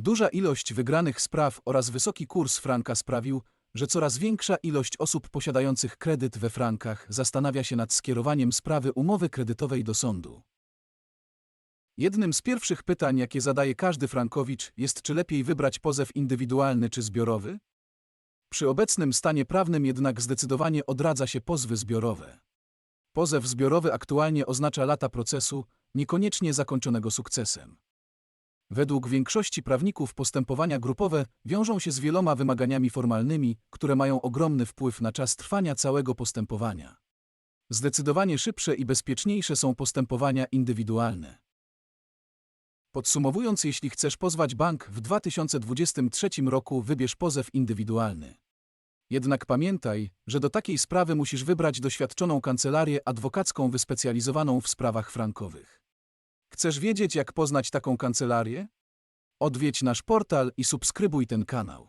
Duża ilość wygranych spraw oraz wysoki kurs franka sprawił, że coraz większa ilość osób posiadających kredyt we frankach zastanawia się nad skierowaniem sprawy umowy kredytowej do sądu. Jednym z pierwszych pytań, jakie zadaje każdy frankowicz, jest czy lepiej wybrać pozew indywidualny czy zbiorowy? Przy obecnym stanie prawnym jednak zdecydowanie odradza się pozwy zbiorowe. Pozew zbiorowy aktualnie oznacza lata procesu, niekoniecznie zakończonego sukcesem. Według większości prawników postępowania grupowe wiążą się z wieloma wymaganiami formalnymi, które mają ogromny wpływ na czas trwania całego postępowania. Zdecydowanie szybsze i bezpieczniejsze są postępowania indywidualne. Podsumowując, jeśli chcesz pozwać bank w 2023 roku, wybierz pozew indywidualny. Jednak pamiętaj, że do takiej sprawy musisz wybrać doświadczoną kancelarię adwokacką wyspecjalizowaną w sprawach frankowych. Chcesz wiedzieć, jak poznać taką kancelarię? Odwiedź nasz portal i subskrybuj ten kanał.